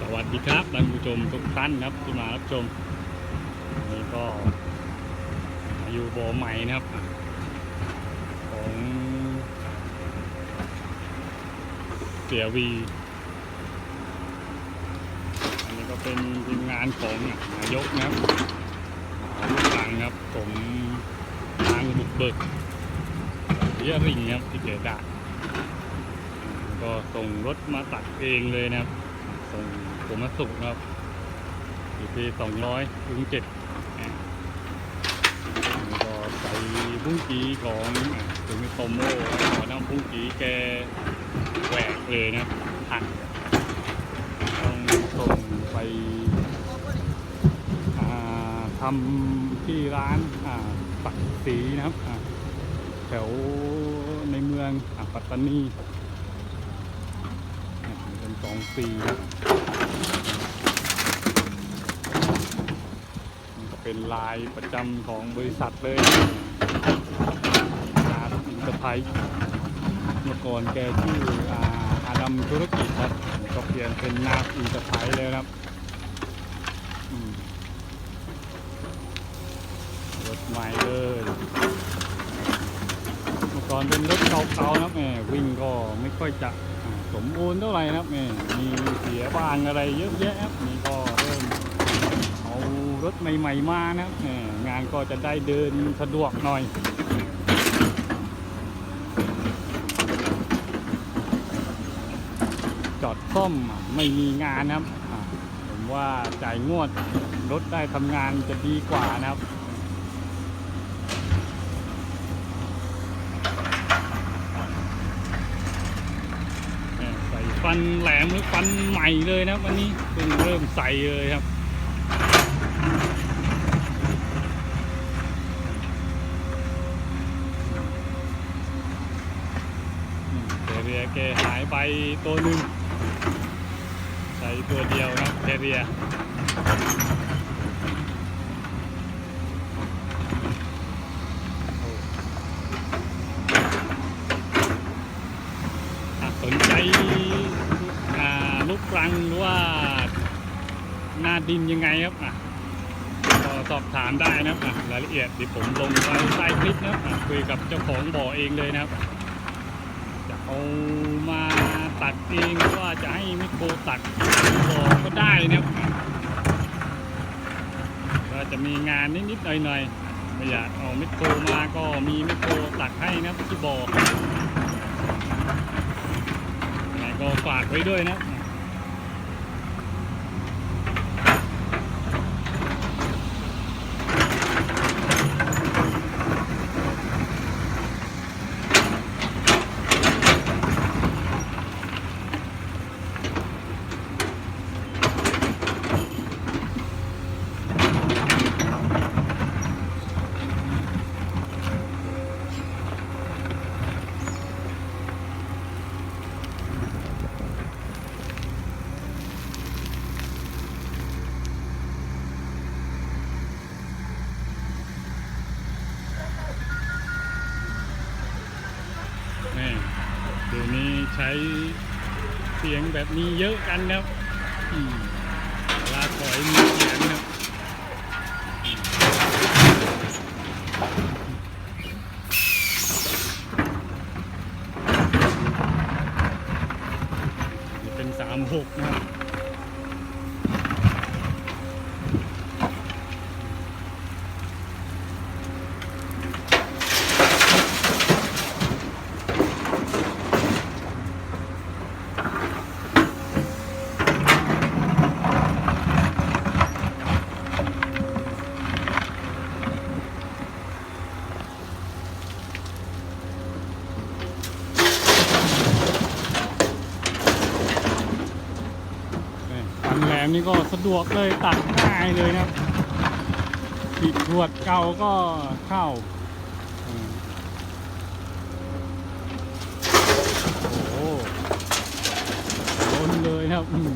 สวัสดีครับท่านผู้ชมทุกท่านครับที่มารับชมนนี้ก็อยู่บ่อใหม่นะครับของเสียวีอันนี้ก็เป็นทีมงานของนายกนะครับลูกลังครับผมทางบุกเบิกเยริงครับที่เกิดด่าน ก็ส่งรถมาตัดเองเลยนะครับ ส่งผมมาสุกนะครับ อยู่ที่สองร้อยถึงเจ็ดก็ใส่บุ้งกีของถึงโตโม่ขอน้ำบุ้งกีแกแหวกเลยนะหักต้องส่งไปทำที่ร้านปักสีนะครับ แถวในเมืองอปัตตานี สองปีครับนี่ก็เป็นลายประจำของบริษัทเลยอาร์ตอินเตอร์ไพรส์เมื่อก่อนแกชื่ออาอาดัมธุรกิจครับก็เปลี่ยนเป็นนาอินเตอร์ไพรส์เลยครับรถใหม่เลยเมื่อก่อนเป็นรถเก่าๆนะแหมวิ่งก็ไม่ค่อยจะ สมบูรณ์เท่าไหร่นะครับแหมมีเสียบางอะไรเยอะแยะนี่ก็เริ่มเอารถใหม่ ๆ มานะแหมงานก็จะได้เดินสะดวกหน่อยจอดซ่อมไม่มีงานนะครับผมว่าจ่ายงวดรถได้ทำงานจะดีกว่านะครับ แหม่ใส่ ฟันแหลมหรือฟันใหม่เลยนะวันนี้เพิ่งเริ่มใส่เลยครับเทเรียแกหายไปตัวหนึ่งใส่ตัวเดียวนะเทเรียโอ้อะสนใจอ่า ลูกรังหรือว่าหน้าดินยังไงครับอะก็สอบถามได้นะครับอะรายละเอียดที่ผมลงไว้ใต้คลิปนะครับอะคุยกับเจ้าของบ่อเองเลยนะครับ จะเอามาตัดเองหรือว่าจะให้มิโครตัดบ่อก็ได้นะครับก็จะมีงานนิดๆหน่อยๆไม่อยากเอามิโครมาก็มีมิโครตัดให้นะครับที่บ่อก็ฝากไว้ด้วยนะ นี่เดี๋ยวนี้ ใช้เสียงแบบนี้เยอะกันครับอืมเวลาถอยมีเสียงครับนี่เป็นสามหกนะครับ นี่ฟั นี่ก็สะดวกเลยตัดง่ายเลยนะครับปิดขวดเก่าก็เข้าโอ้โหนเลยนะครับอืม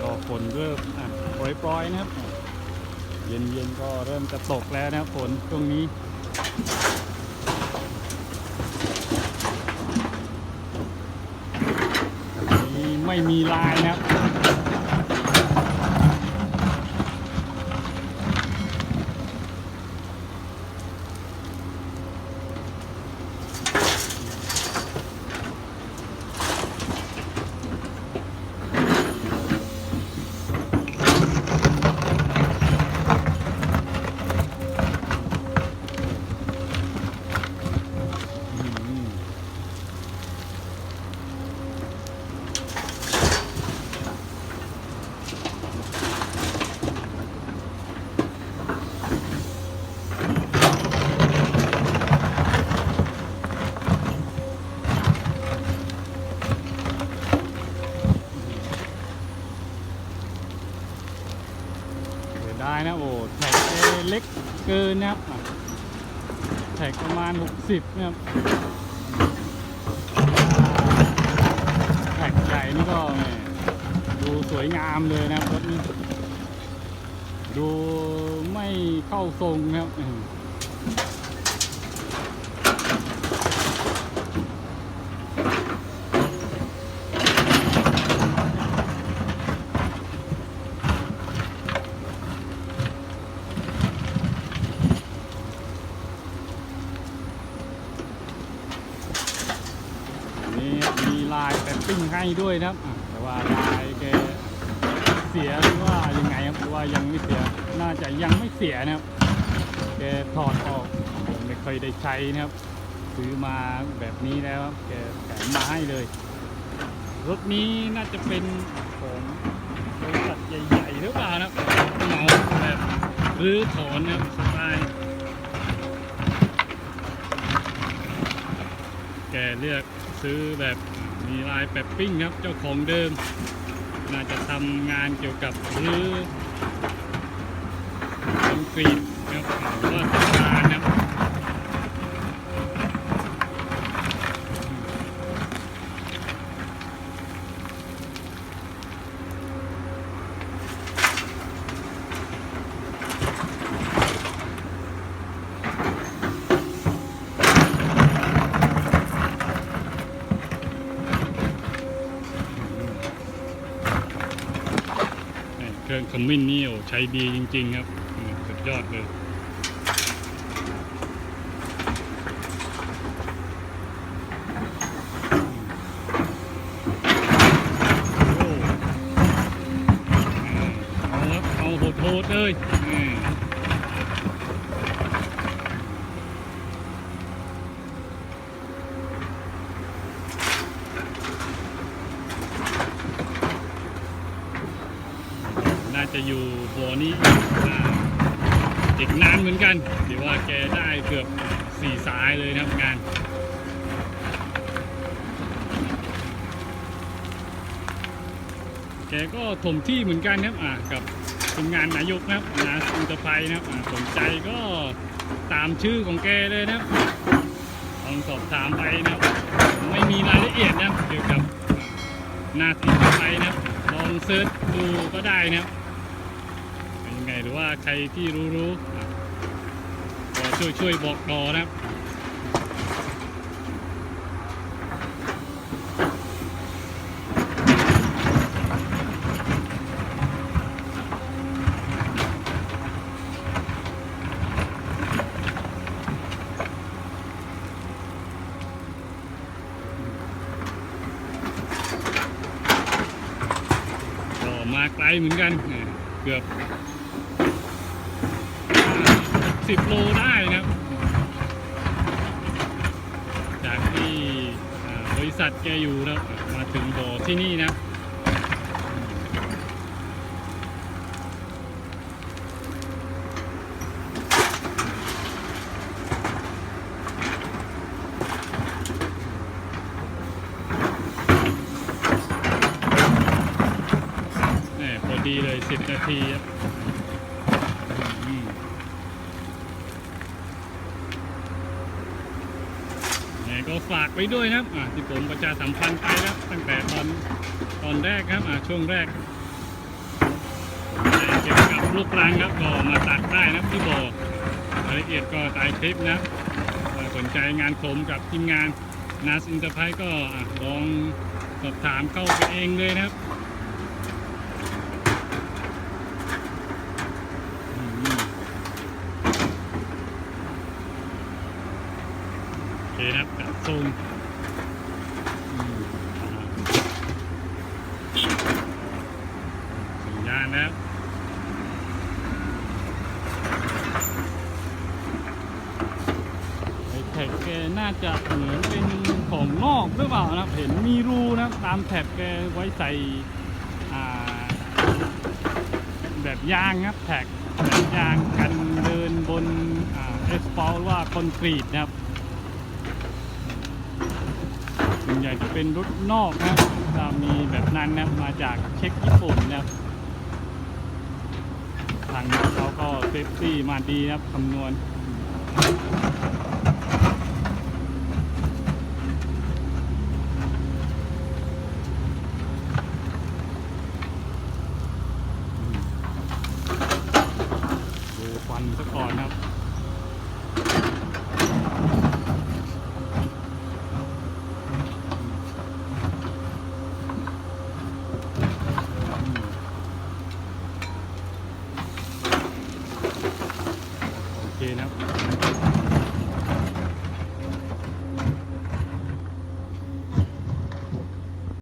ก็ฝนเริ่มอะปล่อยๆนะครับ เย็นๆก็ก็เริ่มจะตกแล้วนะครับฝนช่วงนี้อันนี้ ไม่มีลายนะครับ อืมเสียดายนะโอ้แท็ก เล็กเกินนะครับอะแท็กประมาณ 60นะครับแท็กใหญ่นี่ก็ดูสวยงามเลยนะครับรถนี้ดูไม่เข้าทรงนะครับ นี่มีลายแปปปิ้งให้ด้วยนะครับ แต่ว่าลายแกเสียหรือว่ายังไงครับว่ายังไม่เสีย น่าจะยังไม่เสียนะครับแกถอดออกผมไม่เคยได้ใช้นะครับ ซื้อมาแบบนี้แล้วแกแถมมาให้เลย รถนี้น่าจะเป็นของบริษัทใหญ่ๆหรือเปล่านะครับเหมาแบบรื้อถอนนะครับสไตล์แกเลือก ซื้อแบบมีลายแปบปิ้งครับ เจ้าของเดิม น่าจะทำงานเกี่ยวกับรื้อคอนกรีตนะครับหรือว่าสะพานนะครับ เค รื่องขมิ้นนี่โอ้ใช้ดีจริง ๆ ครับสุดยอดเลยโอ้เอาครับเอาโหดๆเลยอืมน่า จะอยู่บ่อนี้อ่าอีกนานเหมือนกันเดี๋ยวว่าแกได้เกือบสี่สายเลยนะครับงานแกก็ถมที่เหมือนกันนะครับอ่ากับทีมงานนายกนะครับนาสุนทรภัยนะครับสนใจก็ตามชื่อของแกเลยนะครับลองสอบถามไปนะครับไม่มีรายละเอียดนะครับเกี่ยวกับนาสุนทรภัยนะครับลองเซิร์ชดูก็ได้นะครับ หรือว่าใครที่รู้รู้ก็ช่วยช่วยบอกต่อนะครับก็มาไกลเหมือนกัน เกือบ สิบโลได้นะครับ จากที่บริษัทแกอยู่นะมาถึงบ่อที่นี่นะครับแหม่พอดีเลยสิบนาทีครับ ยังไงก็ฝากไว้ด้วยนะครับอ่าที่ผมประชาสัมพันธ์ไปนะครับตั้งแต่ตอนตอนแรกครับอ่าช่วงแรกเกี่ยวกับลูกรังครับก็มาตัดได้นะที่บอกรายละเอียดก็ใต้คลิปนะสนใจงานผมกับทีมงานนาสอินเตอร์ไพรก็ลองสอบถามเข้าไปเองเลยนะครับ นะครับจัดทรงอืมอ่าสัญญาณนะครับไอแท็กแกน่าจะเหมือนเป็นของนอกหรือเปล่านะเห็นมีรูนะตามแท็กแกไว้ใส่แบบยางครับแท็กแบบยางกันเดินบนอ่าเอสฟอลว่าคอนกรีตนะครับ ส่วนใหญ่จะเป็นรถนอกนะครับจะมีแบบนั้นนะครับมาจากเช็คญี่ปุ่นนะครับทางเขาก็เซฟตี้มาดีนะครับคำนวณ